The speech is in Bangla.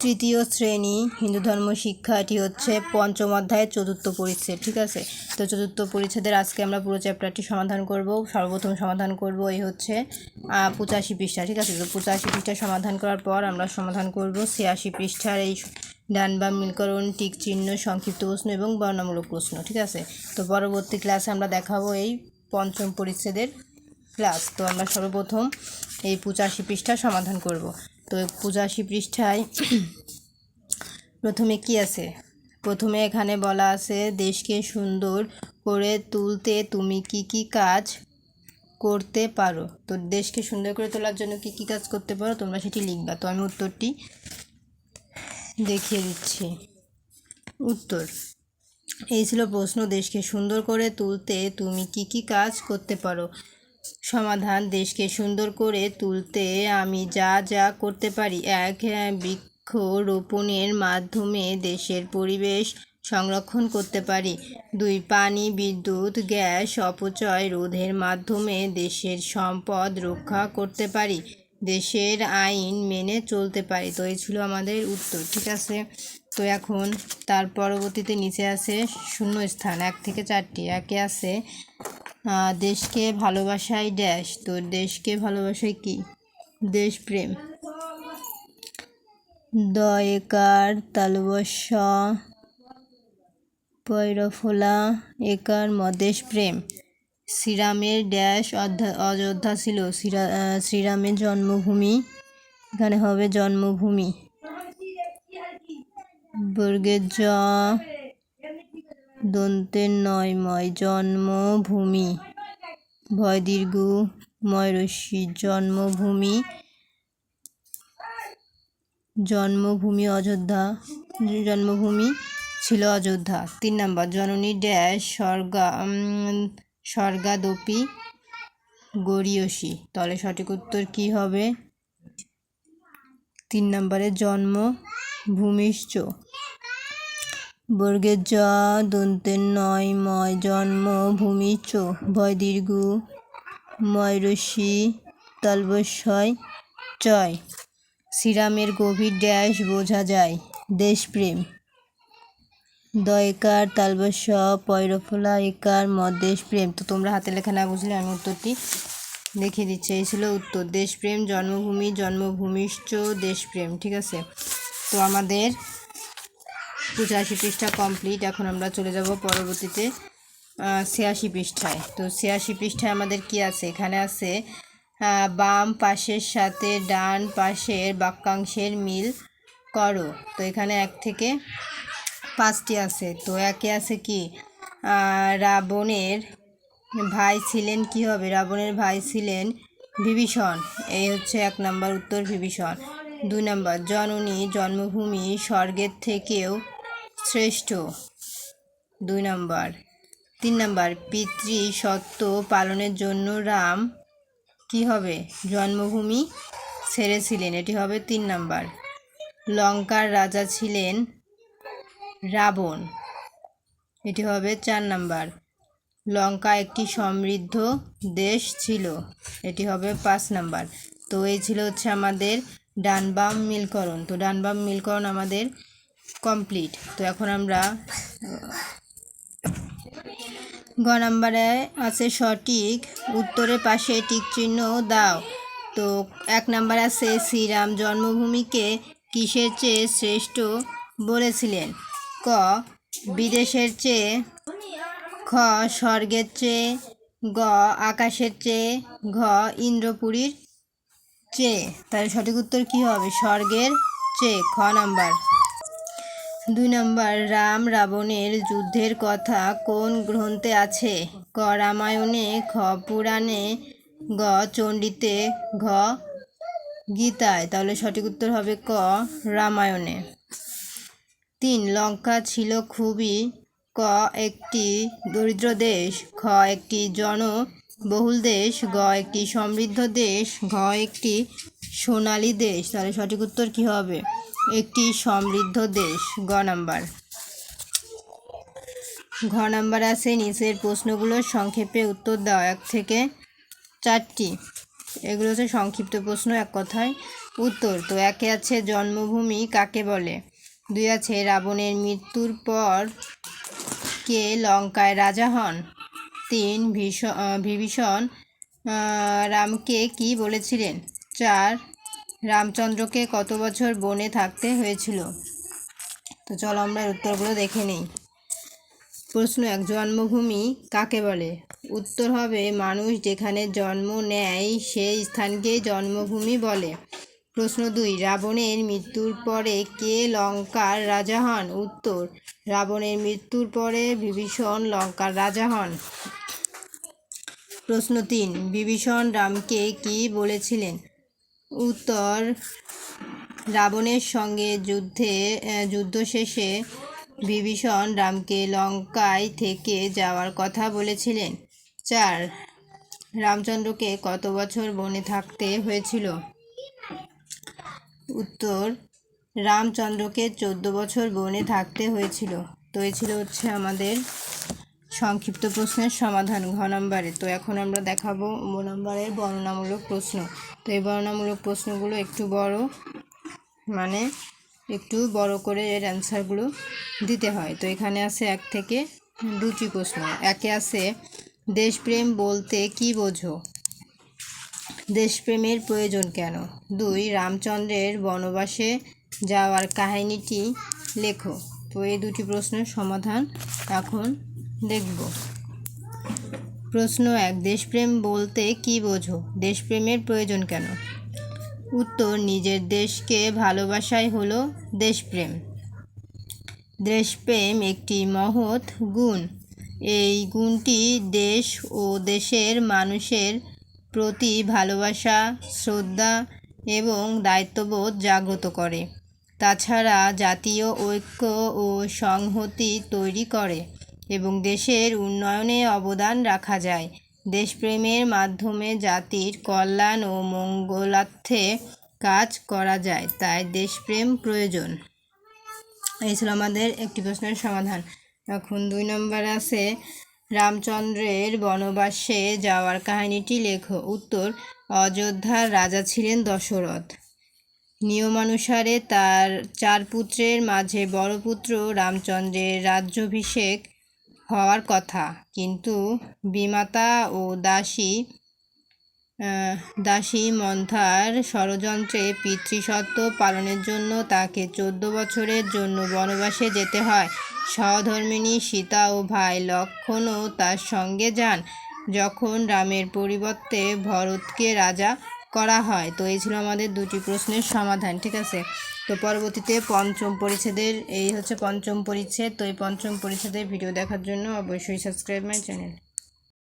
তৃতীয় শ্রেণি হিন্দু ধর্ম শিক্ষা এটি হচ্ছে পঞ্চম অধ্যায়ের চতুর্থ পরিচ্ছেদ, ঠিক আছে? তো চতুর্থ পরিচ্ছেদের আজকে আমরা পুরো চ্যাপ্টারটি সমাধান করব। সর্বপ্রথম সমাধান করব এই হচ্ছে পঁচাশি পৃষ্ঠা, ঠিক আছে? তো পঁচাশি পৃষ্ঠা সমাধান করার পর আমরা সমাধান করব ছিয়াশি পৃষ্ঠার এই ডান বা মিলকরণ, টিক চিহ্ন, সংক্ষিপ্ত প্রশ্ন এবং বর্ণমূলক প্রশ্ন, ঠিক আছে? তো পরবর্তী ক্লাসে আমরা দেখাবো এই পঞ্চম পরিচ্ছেদের ক্লাস তো আমরা সর্বপ্রথম এই পঁচাশি পৃষ্ঠা সমাধান করব। তো পঁচাশি পৃষ্ঠায় প্রথমে কি আছে? প্রথমে এখানে বলা আছে, দেশকে সুন্দর করে তুলতে তুমি কি কি কাজ করতে পারো? তো দেশকে সুন্দর করে তোলার জন্য কি কি কাজ করতে পারো তোমরা সেটি লিখবা। তো আমি উত্তরটি দেখিয়ে দিচ্ছি। উত্তর। এই ছিল প্রশ্ন, দেশকে সুন্দর করে তুলতে তুমি কি কি কাজ করতে পারো? সমাধান দেশকে সুন্দর করে তুলতে আমি যা যা করতে পারি এক হ্যাঁ, বৃক্ষ রোপণের মাধ্যমে দেশের পরিবেশ সংরক্ষণ করতে পারি। দুই পানি বিদ্যুৎ গ্যাস অপচয় রোধের মাধ্যমে দেশের সম্পদ রক্ষা করতে পারি। দেশের আইন মেনে চলতে পারি। তো এই ছিল আমাদের উত্তর ঠিক আছে? তো এখন তার পরবর্তীতে নিচে আছে শূন্য স্থান এক থেকে চারটি একে আছে দেশকে ভালোবাসায় ড্যাশ তো দেশকে ভালোবাসায় কি? দেশপ্রেম। দয়কার তালবস্য পৈরফোলা একার মদেশ প্রেম শ্রীরামের ড্যাশ অযোধ্যা ছিল। শ্রীরামের জন্মভূমি, এখানে হবে জন্মভূমি। বর্গের জ দন্তের নয় ময় জন্মভূমি। ভয় দীর্ঘ ময় রশ্মি, জন্মভূমি। জন্মভূমি অযোধ্যা, জন্মভূমি ছিল অযোধ্যা। তিন নম্বর, জননী ড্যাশ, স্বর্গা স্বর্গাদপি গরীয়সী তাহলে সঠিক উত্তর কি হবে? তিন নম্বরে জন্ম ভূমিষ্ঠ বর্গের জ দন্তের নয়, ময়, জন্ম, ভূমি, চ, ভয়, দীর্ঘ ময়রসি তলবস্বয় চয়। শ্রীরামের গভীর ড্যাশ বোঝা যায়, দেশপ্রেম। দয়কার, তালবস্য পৈরফলা একার মদেশ প্রেম তো তোমরা হাতে লেখা না বুঝলে আমি উত্তরটি দেখিয়ে দিচ্ছি। এই ছিল উত্তর, দেশপ্রেম, জন্মভূমি, জন্মভূমিষ্ঠ, দেশপ্রেম, ঠিক আছে? তো আমাদের পঁচাশি পৃষ্ঠা কমপ্লিট এখন আমরা চলে যাব পরবর্তীতে ছিয়াশি পৃষ্ঠায়। তো ছিয়াশি পৃষ্ঠায় আমাদের কি আছে? এখানে আছে বাম পাশের সাথে ডান পাশের বাক্যাংশের মিল করো। তো এখানে এক থেকে পাঁচটি আছে। তো একে আছে কি? রাবণের ভাই ছিলেন কি হবে রাবণের ভাই ছিলেন বিভীষণ। এই হচ্ছে এক নম্বর উত্তর, বিভীষণ। দুই নাম্বার, জননী জন্মভূমি স্বর্গের থেকেও শ্রেষ্ঠ। দুই নম্বর। তিন নম্বর, পিতৃ সত্য পালনের জন্য রাম কি হবে? জন্মভূমি ছেড়েছিলেন, এটি হবে তিন নম্বর। লঙ্কার রাজা ছিলেন রাবণ, এটি হবে চার নাম্বার। লঙ্কা একটি সমৃদ্ধ দেশ ছিল, এটি হবে পাঁচ নাম্বার। তো এই ছিল হচ্ছে আমাদের ডানবাম মিলকরণ। তো ডানবাম মিলকরণ আমাদের কমপ্লিট তো এখন আমরা, গ নাম্বারে আছে সঠিক উত্তরের পাশে টিক চিহ্ন দাও। তো এক নাম্বার আছে শ্রীরাম জন্মভূমিকে কিসের চেয়ে শ্রেষ্ঠ বলেছিলেন? ক, বিদেশের চেয়ে, খ, স্বর্গের চেয়ে, গ, আকাশের চেয়ে, ঘ, ইন্দ্রপুরীর চেয়ে। তাহলে সঠিক উত্তর কী হবে? স্বর্গের চেয়ে, খ নাম্বার। দুই নম্বর, রাম রাবণের যুদ্ধের কথা কোন গ্রন্থে আছে? ক রামায়ণে, খ পুরাণে, গ চণ্ডীতে, ঘ গীতায়। তাহলে সঠিক উত্তর হবে ক রামায়ণে। তিন, লঙ্কা ছিল খুবই, ক একটি দরিদ্র দেশ, খ একটি জনবহুল দেশ, গ একটি সমৃদ্ধ দেশ, ঘ একটি সোনালী দেশ। তাহলে সঠিক উত্তর কী হবে? একটি সমৃদ্ধ দেশ গ নাম্বার। ঘ নাম্বার আছে নিচের প্রশ্নগুলোর সংক্ষেপে উত্তর দাও এক থেকে চারটি। এগুলো হচ্ছে সংক্ষিপ্ত প্রশ্ন, এক কথায় উত্তর। তো একে আছে জন্মভূমি, কাকে বলে? দুই আছে রাবণের মৃত্যুর পর কে লঙ্কায় রাজা হন? তিন ভীষণ বিভীষণ রামকে কি বলেছিলেন? চার রামচন্দ্রকে কত বছর বনে থাকতে হয়েছিল? তো চলো আমরা উত্তরগুলো দেখে নিই। প্রশ্ন, এক জন্মভূমি কাকে বলে? উত্তর হবে, মানুষ যেখানে জন্ম নেয় সেই স্থানকে জন্মভূমি বলে। প্রশ্ন দুই, রাবণের মৃত্যুর পরে কে লঙ্কার রাজা হন? উত্তর, রাবণের মৃত্যুর পরে বিভীষণ লঙ্কার রাজা হন। প্রশ্ন তিন, বিভীষণ রামকে কি বলেছিলেন? উত্তর, রাবণের সঙ্গে যুদ্ধে যুদ্ধ শেষে বিভীষণ রামকে লঙ্কায় থেকে যাওয়ার কথা বলেছিলেন। চার, রামচন্দ্রকে কত বছর বনে থাকতে হয়েছিল? উত্তর, রামচন্দ্রকে চোদ্দ বছর বনে থাকতে হয়েছিল। তো এই ছিল হচ্ছে আমাদের সংক্ষিপ্ত প্রশ্নের সমাধান ঘ নম্বরে। তো এখন আমরা দেখাবো ম নম্বরের বর্ণনামূলক প্রশ্ন। তো এই বর্ণনামূলক প্রশ্নগুলো একটু বড় মানে একটু বড় করে এর অ্যান্সারগুলো দিতে হয়। তো এখানে আছে এক থেকে দুটি প্রশ্ন। একে আছে, দেশপ্রেম বলতে কি বোঝো? দেশপ্রেমের প্রয়োজন কেন? দুই, রামচন্দ্রের বনবাসে যাওয়ার কাহিনীটি লেখো। তো এই দুটি প্রশ্নের সমাধান এখন দেখব। প্রশ্ন এক, দেশপ্রেম বলতে কি বোঝো? দেশপ্রেমের প্রয়োজন কেন? উত্তর, নিজের দেশকে ভালোবাসাই হলো দেশপ্রেম। দেশপ্রেম একটি মহৎ গুণ। এই গুণটি দেশ ও দেশের মানুষের প্রতি ভালোবাসা, শ্রদ্ধা এবং দায়িত্ববোধ জাগ্রত করে। তাছাড়া জাতীয় ঐক্য ও সংহতি তৈরি করে। এবং দেশের উন্নয়নে অবদান রাখা যায়। দেশপ্রেমের মাধ্যমে জাতির কল্যাণ ও মঙ্গলার্থে কাজ করা যায়, তাই দেশপ্রেম প্রয়োজন। এই ছিল আমাদের একটি প্রশ্নের সমাধান। এখন দুই নম্বর আছে, রামচন্দ্রের বনবাসে যাওয়ার কাহিনীটি লেখো। উত্তর, অযোধ্যার রাজা ছিলেন দশরথ। নিয়মানুসারে তার চার পুত্রের মাঝে বড় পুত্র রামচন্দ্রের রাজ্যাভিষেক হওয়ার কথা। কিন্তু বিমাতা ও দাসী দাসী মন্থার ষড়যন্ত্রে পিতৃসত্ত্ব পালনের জন্য তাকে চোদ্দ বছরের জন্য বনবাসে যেতে হয়। সহধর্মিণী সীতা ও ভাই লক্ষ্মণও তার সঙ্গে যান। যখন রামের পরিবর্তে ভরতকে রাজা করা হয়, তো এই ছিল আমাদের দুটি প্রশ্নের সমাধান, ঠিক আছে? তো পরবর্তীতে পঞ্চম পরিচ্ছেদের, এই হচ্ছে পঞ্চম পরিচ্ছেদ, তো এই পঞ্চম পরিচ্ছেদের ভিডিও দেখার জন্য অবশ্যই সাবস্ক্রাইব মাই চ্যানেল